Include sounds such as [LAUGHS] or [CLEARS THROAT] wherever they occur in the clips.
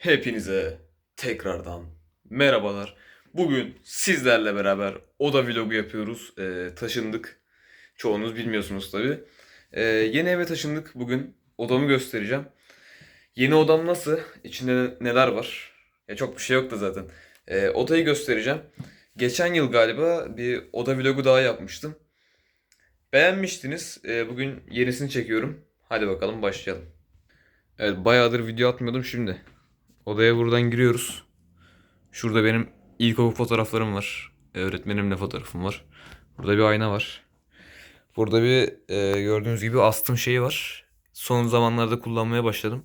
Hepinize tekrardan merhabalar. Bugün sizlerle beraber oda vlogu yapıyoruz. Ee, taşındık. Çoğunuz bilmiyorsunuz tabi. yeni eve taşındık. Bugün odamı göstereceğim. Yeni odam nasıl? İçinde neler var? Ya çok bir şey yoktu zaten. Ee, odayı göstereceğim. Geçen yıl galiba bir oda vlogu daha yapmıştım. Beğenmiştiniz. Ee, bugün yenisini çekiyorum. Hadi bakalım başlayalım. Evet bayağıdır video atmıyordum şimdi. Odaya buradan giriyoruz. Şurada benim ilkokul fotoğraflarım var. Ee, Öğretmenimle fotoğrafım var. Burada bir ayna var. Burada bir e, gördüğünüz gibi astım şeyi var. Son zamanlarda kullanmaya başladım.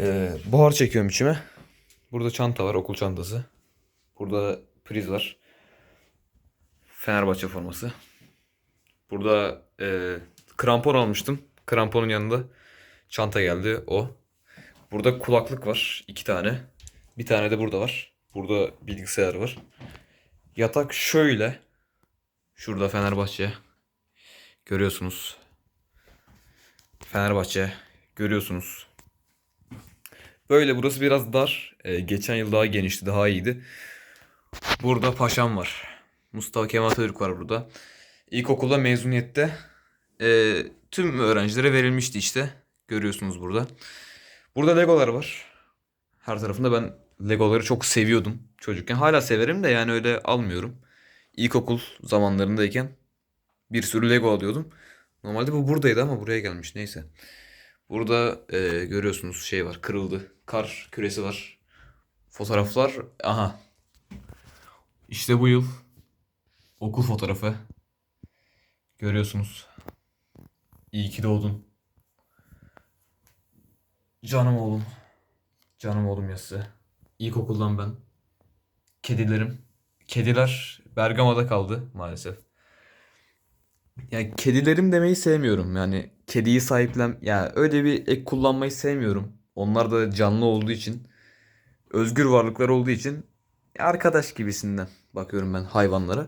Ee, buhar çekiyorum içime. Burada çanta var, okul çantası. Burada priz var. Fenerbahçe forması. Burada e, krampon almıştım. Kramponun yanında çanta geldi o. Burada kulaklık var. iki tane. Bir tane de burada var. Burada bilgisayar var. Yatak şöyle. Şurada Fenerbahçe. Görüyorsunuz. Fenerbahçe. Görüyorsunuz. Böyle burası biraz dar. Ee, geçen yıl daha genişti, daha iyiydi. Burada paşam var. Mustafa Kemal Atatürk var burada. İlkokulda mezuniyette e, tüm öğrencilere verilmişti işte. Görüyorsunuz burada. Burada Legolar var. Her tarafında ben Legoları çok seviyordum çocukken. Hala severim de yani öyle almıyorum. İlkokul zamanlarındayken bir sürü Lego alıyordum. Normalde bu buradaydı ama buraya gelmiş neyse. Burada e, görüyorsunuz şey var kırıldı. Kar küresi var. Fotoğraflar aha. İşte bu yıl okul fotoğrafı. Görüyorsunuz. İyi ki doğdun. Canım oğlum. Canım oğlum yası. İlkokuldan ben. Kedilerim. Kediler Bergama'da kaldı maalesef. Yani kedilerim demeyi sevmiyorum. Yani kediyi sahiplen... Ya öyle bir ek kullanmayı sevmiyorum. Onlar da canlı olduğu için. Özgür varlıklar olduğu için. Arkadaş gibisinden bakıyorum ben hayvanlara.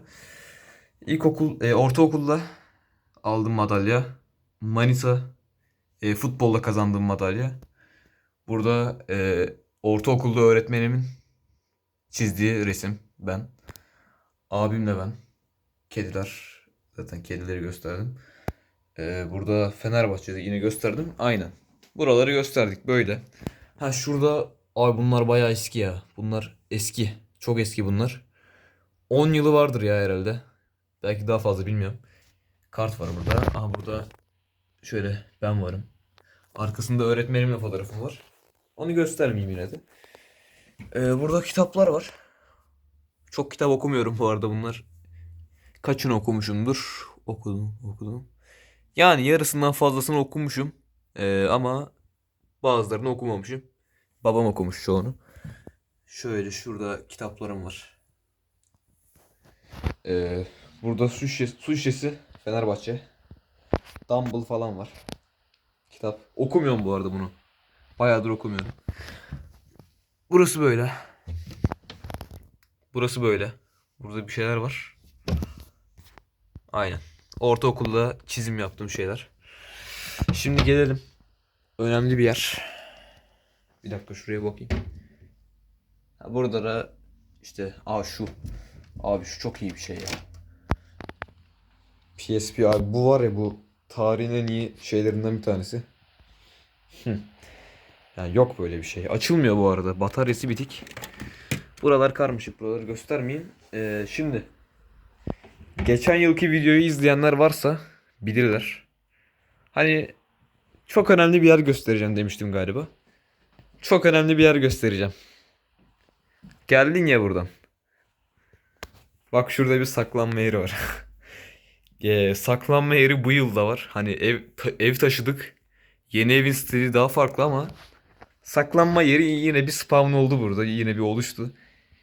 İlkokul, e, ortaokulda aldım madalya. Manisa e, futbolda kazandığım madalya. Burada e, ortaokulda öğretmenimin çizdiği resim ben. Abimle ben. Kediler. Zaten kedileri gösterdim. E, burada Fenerbahçe'de yine gösterdim. Aynen. Buraları gösterdik böyle. Ha şurada ay bunlar bayağı eski ya. Bunlar eski. Çok eski bunlar. 10 yılı vardır ya herhalde. Belki daha fazla bilmiyorum. Kart var burada. Aha burada şöyle ben varım. Arkasında öğretmenimle fotoğrafım var. Onu göstermeyeyim yine de. Ee, burada kitaplar var. Çok kitap okumuyorum bu arada bunlar. Kaçını okumuşumdur? Okudum, okudum. Yani yarısından fazlasını okumuşum. Ee, ama bazılarını okumamışım. Babam okumuş çoğunu. Şöyle şurada kitaplarım var. Ee, burada su şişesi, su şişesi Fenerbahçe. Dumble falan var. Kitap. Okumuyorum bu arada bunu. Bayağıdır okumuyorum. Burası böyle. Burası böyle. Burada bir şeyler var. Aynen. Ortaokulda çizim yaptığım şeyler. Şimdi gelelim. Önemli bir yer. Bir dakika şuraya bakayım. Burada da işte aa şu. Abi şu çok iyi bir şey ya. PSP abi bu var ya bu tarihin en iyi şeylerinden bir tanesi. Yani yok böyle bir şey. Açılmıyor bu arada. Bataryası bitik. Buralar karmaşık. Buraları göstermeyeyim. Ee, şimdi geçen yılki videoyu izleyenler varsa bilirler. Hani çok önemli bir yer göstereceğim demiştim galiba. Çok önemli bir yer göstereceğim. Geldin ya buradan. Bak şurada bir saklanma yeri var. [LAUGHS] Ee, saklanma yeri bu yılda var. Hani ev ta- ev taşıdık. Yeni evin stili daha farklı ama saklanma yeri yine bir spawn oldu burada. Yine bir oluştu.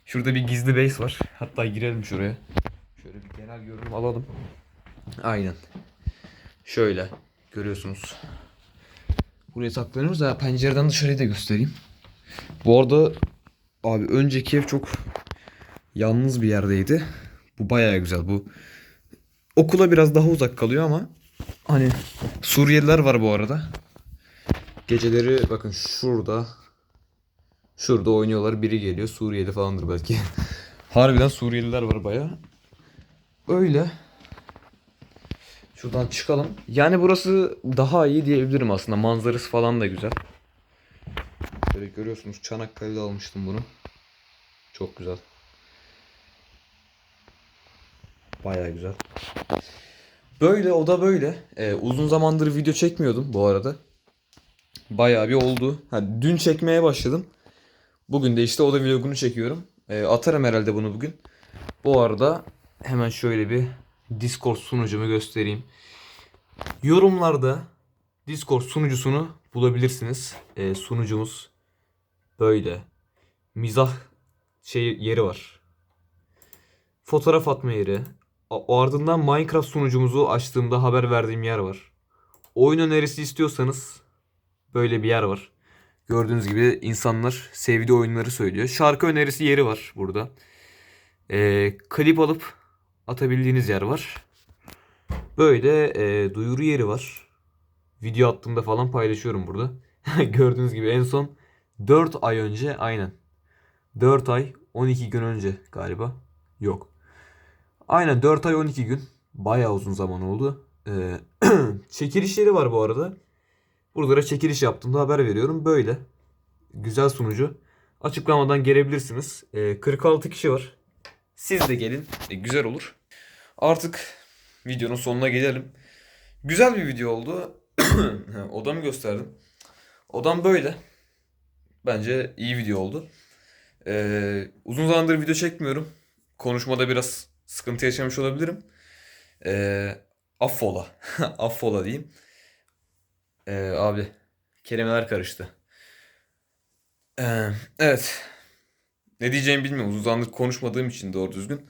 Şurada bir gizli base var. Hatta girelim şuraya. Şöyle bir genel görünüm alalım. Aynen. Şöyle görüyorsunuz. Buraya saklanıyoruz. Ha, pencereden dışarıyı da göstereyim. Bu arada abi önceki ev çok yalnız bir yerdeydi. Bu bayağı güzel. Bu okula biraz daha uzak kalıyor ama hani Suriyeliler var bu arada. Geceleri bakın şurada Şurada oynuyorlar. Biri geliyor. Suriyeli falandır belki. [LAUGHS] Harbiden Suriyeliler var baya. Öyle. Şuradan çıkalım. Yani burası daha iyi diyebilirim aslında. Manzarası falan da güzel. Böyle görüyorsunuz Çanakkale'de almıştım bunu. Çok güzel. Baya güzel. Böyle o da böyle. Ee, uzun zamandır video çekmiyordum bu arada. Bayağı bir oldu. Ha, dün çekmeye başladım. Bugün de işte o da vlogunu çekiyorum. Ee, atarım herhalde bunu bugün. Bu arada hemen şöyle bir Discord sunucumu göstereyim. Yorumlarda Discord sunucusunu bulabilirsiniz. Ee, sunucumuz böyle. Mizah şey yeri var. Fotoğraf atma yeri. A- Ardından Minecraft sunucumuzu açtığımda haber verdiğim yer var. Oyun önerisi istiyorsanız böyle bir yer var. Gördüğünüz gibi insanlar sevdiği oyunları söylüyor. Şarkı önerisi yeri var burada. Ee, klip alıp atabildiğiniz yer var. Böyle e, duyuru yeri var. Video attığımda falan paylaşıyorum burada. [LAUGHS] Gördüğünüz gibi en son 4 ay önce aynen. 4 ay 12 gün önce galiba. Yok. Aynen 4 ay 12 gün. Bayağı uzun zaman oldu. Ee, [CLEARS THROAT] çekilişleri var bu arada. Buralara çekiliş yaptığımda haber veriyorum. Böyle. Güzel sunucu. Açıklamadan gelebilirsiniz. Ee, 46 kişi var. Siz de gelin. E, güzel olur. Artık videonun sonuna gelelim. Güzel bir video oldu. [CLEARS THROAT] Odamı gösterdim. Odam böyle. Bence iyi video oldu. Ee, uzun zamandır video çekmiyorum. Konuşmada biraz sıkıntı yaşamış olabilirim. Ee, affola. [LAUGHS] affola diyeyim. Ee, abi kelimeler karıştı. Ee, evet. Ne diyeceğimi bilmiyorum. Uzun konuşmadığım için doğru düzgün.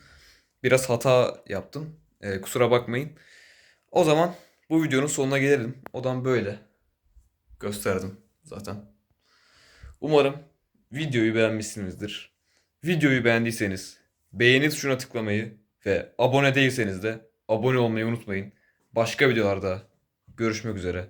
Biraz hata yaptım. Ee, kusura bakmayın. O zaman bu videonun sonuna gelelim. Odam böyle. Gösterdim zaten. Umarım videoyu beğenmişsinizdir. Videoyu beğendiyseniz beğeni tuşuna tıklamayı ve abone değilseniz de abone olmayı unutmayın. Başka videolarda görüşmek üzere.